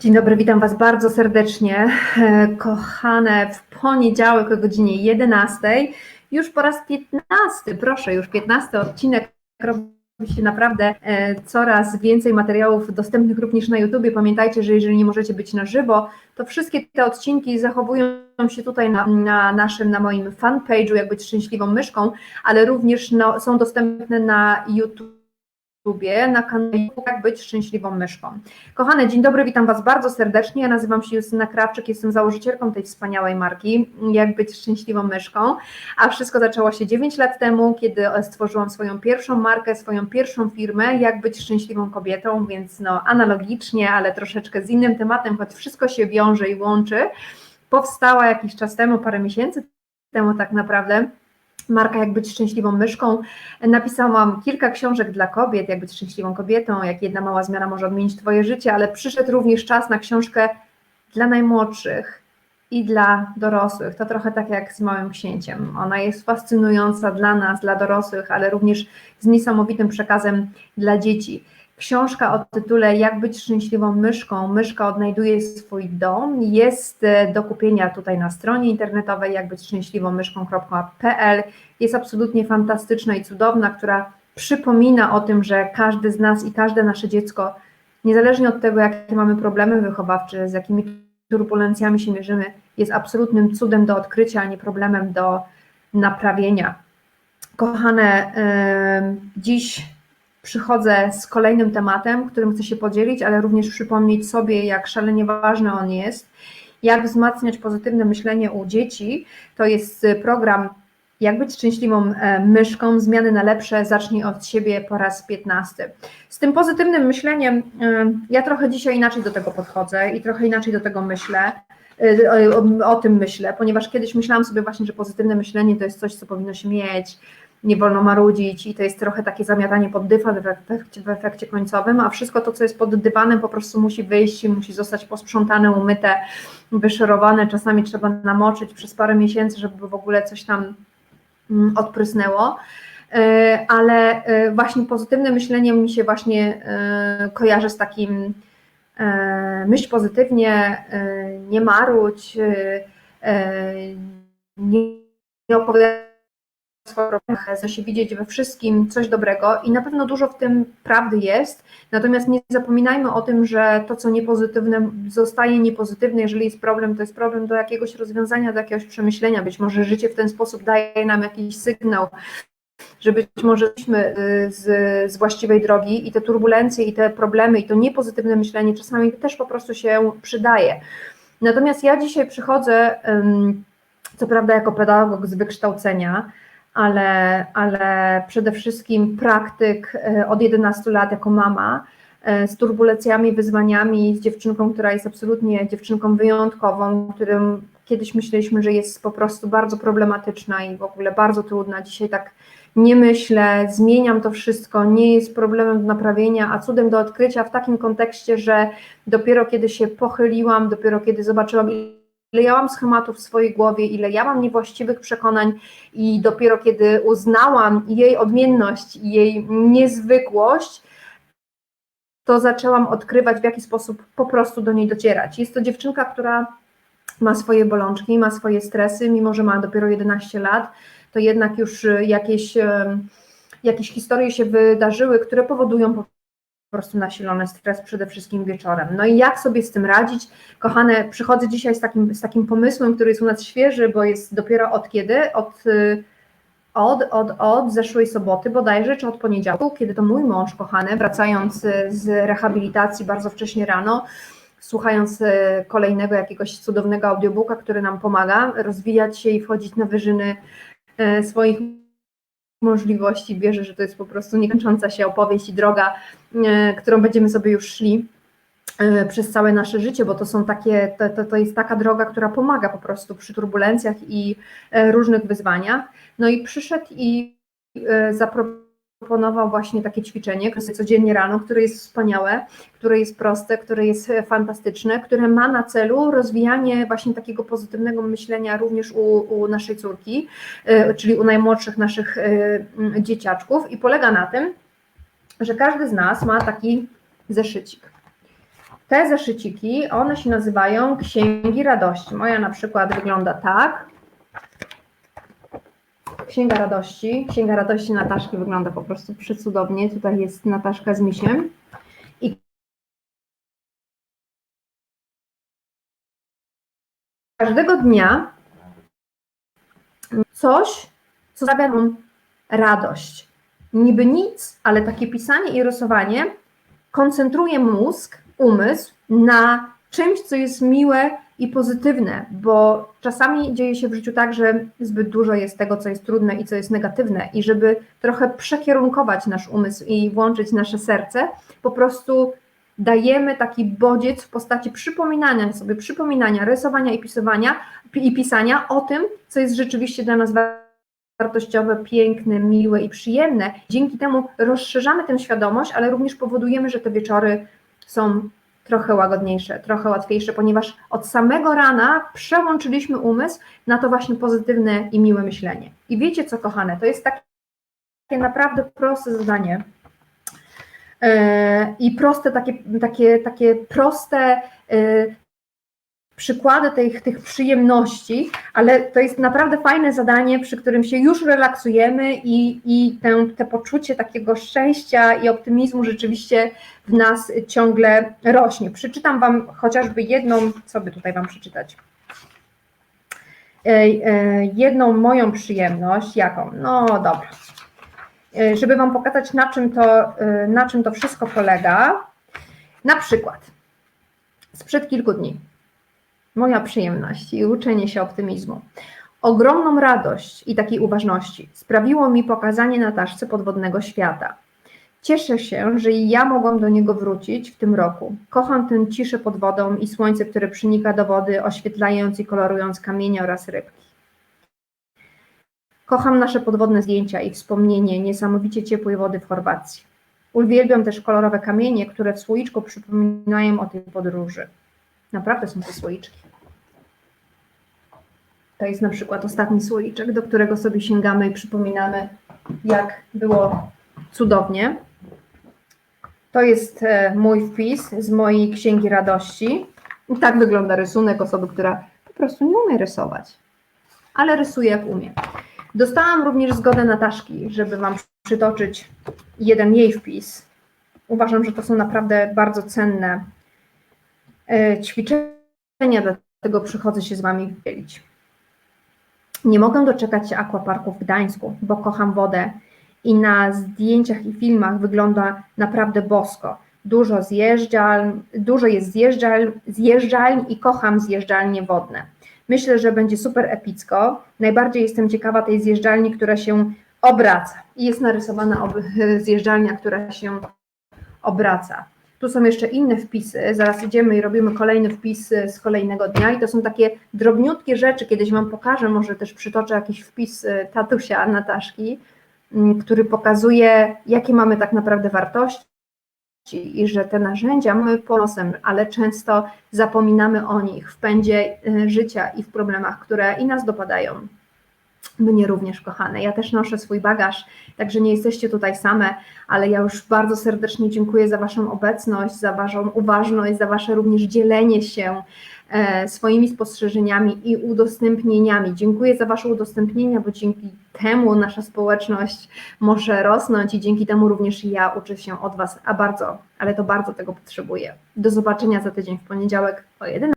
Dzień dobry, witam Was bardzo serdecznie. E, Kochane, w poniedziałek o godzinie 11, już po raz 15, proszę, już 15 odcinek. Robi się naprawdę e, coraz więcej materiałów dostępnych również na YouTubie. Pamiętajcie, że jeżeli nie możecie być na żywo, to wszystkie te odcinki zachowują się tutaj na, na naszym, na moim fanpage'u, jak być szczęśliwą myszką, ale również no, są dostępne na YouTube na kanale Jak być szczęśliwą myszką. Kochane, dzień dobry, witam Was bardzo serdecznie. Ja nazywam się Justyna Krawczyk, jestem założycielką tej wspaniałej marki Jak być szczęśliwą myszką. A wszystko zaczęło się 9 lat temu, kiedy stworzyłam swoją pierwszą markę, swoją pierwszą firmę Jak być szczęśliwą kobietą, więc no analogicznie, ale troszeczkę z innym tematem, choć wszystko się wiąże i łączy. Powstała jakiś czas temu, parę miesięcy temu tak naprawdę marka Jak być szczęśliwą myszką. Napisałam kilka książek dla kobiet, jak być szczęśliwą kobietą, jak jedna mała zmiana może odmienić Twoje życie, ale przyszedł również czas na książkę dla najmłodszych i dla dorosłych. To trochę tak jak z Małym Księciem. Ona jest fascynująca dla nas, dla dorosłych, ale również z niesamowitym przekazem dla dzieci. Książka o tytule Jak być szczęśliwą myszką. Myszka odnajduje swój dom. Jest e, do kupienia tutaj na stronie internetowej jak być szczęśliwą myszką.pl. Jest absolutnie fantastyczna i cudowna, która przypomina o tym, że każdy z nas i każde nasze dziecko, niezależnie od tego, jakie mamy problemy wychowawcze, z jakimi turbulencjami się mierzymy, jest absolutnym cudem do odkrycia, a nie problemem do naprawienia. Kochane, dziś przychodzę z kolejnym tematem, którym chcę się podzielić, ale również przypomnieć sobie, jak szalenie ważny on jest, jak wzmacniać pozytywne myślenie u dzieci. To jest program jak być szczęśliwą e, myszką, zmiany na lepsze, zacznij od siebie po raz 15. Z tym pozytywnym myśleniem e, ja trochę dzisiaj inaczej do tego podchodzę i trochę inaczej do tego myślę. E, o, o, tym myślę, ponieważ kiedyś myślałam sobie właśnie, że pozytywne myślenie to jest coś, co powinno się mieć, nie wolno marudzić i to jest trochę takie zamiatanie pod dywan w efekcie, w efekcie końcowym, a wszystko to, co jest pod dywanem po prostu musi wyjść, musi zostać posprzątane, umyte, wyszerowane, czasami trzeba namoczyć przez parę miesięcy, żeby w ogóle coś tam mm, odprysnęło. E, ale e, właśnie pozytywne myślenie mi się właśnie e, kojarzy z takim myśl pozytywnie, nie marudź, nie opowiadaj chce się widzieć we wszystkim coś dobrego i na pewno dużo w tym prawdy jest, natomiast nie zapominajmy o tym, że to, co niepozytywne, zostaje niepozytywne, jeżeli jest problem, to jest problem do jakiegoś rozwiązania, do jakiegoś przemyślenia, być może życie w ten sposób daje nam jakiś sygnał, że być może jesteśmy y, z, z właściwej drogi i te turbulencje i te problemy i to niepozytywne myślenie czasami też po prostu się przydaje. Natomiast ja dzisiaj przychodzę, co prawda jako pedagog z wykształcenia, ale, ale przede wszystkim praktyk e, od 11 lat jako mama e, z turbulencjami, wyzwaniami, z dziewczynką, która jest absolutnie dziewczynką wyjątkową, którym kiedyś myśleliśmy, że jest po prostu bardzo problematyczna i w ogóle bardzo trudna. Dzisiaj tak nie myślę, zmieniam to wszystko, nie jest problemem do naprawienia, a cudem do odkrycia w takim kontekście, że dopiero kiedy się pochyliłam, dopiero kiedy zobaczyłam, ile ja mam schematów w swojej głowie, ile ja mam niewłaściwych przekonań i dopiero kiedy uznałam jej odmienność i jej niezwykłość, to zaczęłam odkrywać, w jaki sposób po prostu do niej docierać. Jest to dziewczynka, która ma swoje bolączki, ma swoje stresy, mimo że ma dopiero 11 lat, to jednak już jakieś, jakieś historie się wydarzyły, które powodują po po prostu nasilony stres przede wszystkim wieczorem. No i jak sobie z tym radzić? Kochane, przychodzę dzisiaj z takim, z takim pomysłem, który jest u nas świeży, bo jest dopiero od kiedy? Od, y, od, od, od zeszłej soboty bodajże, czy od poniedziałku, kiedy to mój mąż kochany, wracając y, z rehabilitacji bardzo wcześnie rano, słuchając y, kolejnego jakiegoś cudownego audiobooka, który nam pomaga rozwijać się i wchodzić na wyżyny swoich możliwości. Wierzę, że to jest po prostu niekończąca się opowieść i droga, e, którą będziemy sobie już szli e, przez całe nasze życie, bo to są takie, to, to, to jest taka droga, która pomaga po prostu przy turbulencjach i e, różnych wyzwaniach. No i przyszedł i zaproponował proponował właśnie takie ćwiczenie, które codziennie rano, które jest wspaniałe, które jest proste, które jest fantastyczne, które ma na celu rozwijanie właśnie takiego pozytywnego myślenia również u, u naszej córki, e, czyli u najmłodszych naszych e, dzieciaczków i polega na tym, że każdy z nas ma taki zeszycik. te zeszyciki, one się nazywają Księgi Radości. Moja na przykład wygląda tak. Księga Radości. Księga Radości Nataszki wygląda po prostu przecudownie. Tutaj jest Nataszka z misiem. I każdego dnia coś, co sprawia nam radość. Niby nic, ale takie pisanie i rysowanie koncentruje mózg, umysł na czymś, co jest miłe i pozytywne, bo czasami dzieje się w życiu tak, że zbyt dużo jest tego, co jest trudne i co jest negatywne, i żeby trochę przekierunkować nasz umysł i włączyć nasze serce, po prostu dajemy taki bodziec w postaci przypominania sobie, przypominania, rysowania i pisowania i pisania o tym, co jest rzeczywiście dla nas wartościowe, piękne, miłe i przyjemne. Dzięki temu rozszerzamy tę świadomość, ale również powodujemy, że te wieczory są trochę łagodniejsze, trochę łatwiejsze, ponieważ od samego rana przełączyliśmy umysł na to właśnie pozytywne i miłe myślenie. I wiecie co, kochane, to jest takie naprawdę proste zadanie. Yy, I proste, takie, takie, takie proste yy, przykłady tych, tych przyjemności, ale to jest naprawdę fajne zadanie, przy którym się już relaksujemy i, i te, te poczucie takiego szczęścia i optymizmu rzeczywiście w nas ciągle rośnie. Przeczytam Wam chociażby jedną, co by tutaj Wam przeczytać? Jedną moją przyjemność, jaką? No dobra. Żeby Wam pokazać, na czym to, na czym to wszystko polega. Na przykład, sprzed kilku dni moja przyjemność i uczenie się optymizmu. Ogromną radość i takiej uważności sprawiło mi pokazanie na taszce podwodnego świata. Cieszę się, że i ja mogłam do niego wrócić w tym roku. Kocham tę ciszę pod wodą i słońce, które przenika do wody, oświetlając i kolorując kamienie oraz rybki. Kocham nasze podwodne zdjęcia i wspomnienie niesamowicie ciepłej wody w Chorwacji. Uwielbiam też kolorowe kamienie, które w słoiczku przypominają o tej podróży. Naprawdę są to słoiczki. To jest na przykład ostatni słoiczek, do którego sobie sięgamy i przypominamy, jak było cudownie. To jest e, mój wpis z mojej księgi radości. I tak wygląda rysunek osoby, która po prostu nie umie rysować, ale rysuje jak umie. Dostałam również zgodę Nataszki, żeby Wam przytoczyć jeden jej wpis. Uważam, że to są naprawdę bardzo cenne e, ćwiczenia, dlatego przychodzę się z Wami dzielić. Nie mogę doczekać się aquaparku w Gdańsku, bo kocham wodę i na zdjęciach i filmach wygląda naprawdę bosko. Dużo zjeżdżalń, dużo jest zjeżdżalń, zjeżdżalń i kocham zjeżdżalnie wodne. Myślę, że będzie super epicko. Najbardziej jestem ciekawa tej zjeżdżalni, która się obraca. Jest narysowana zjeżdżalnia, która się obraca. Tu są jeszcze inne wpisy, zaraz idziemy i robimy kolejny wpis z kolejnego dnia. I to są takie drobniutkie rzeczy, kiedyś Wam pokażę, może też przytoczę jakiś wpis y, tatusia Nataszki, mm, który pokazuje, jakie mamy tak naprawdę wartości i że te narzędzia mamy ponosem, ale często zapominamy o nich w pędzie y, życia i w problemach, które i nas dopadają. Mnie również, kochane. Ja też noszę swój bagaż, także nie jesteście tutaj same, ale ja już bardzo serdecznie dziękuję za Waszą obecność, za Waszą uważność, za Wasze również dzielenie się e, swoimi spostrzeżeniami i udostępnieniami. Dziękuję za Wasze udostępnienia, bo dzięki temu nasza społeczność może rosnąć i dzięki temu również ja uczę się od Was, a bardzo, ale to bardzo tego potrzebuję. Do zobaczenia za tydzień w poniedziałek o 11.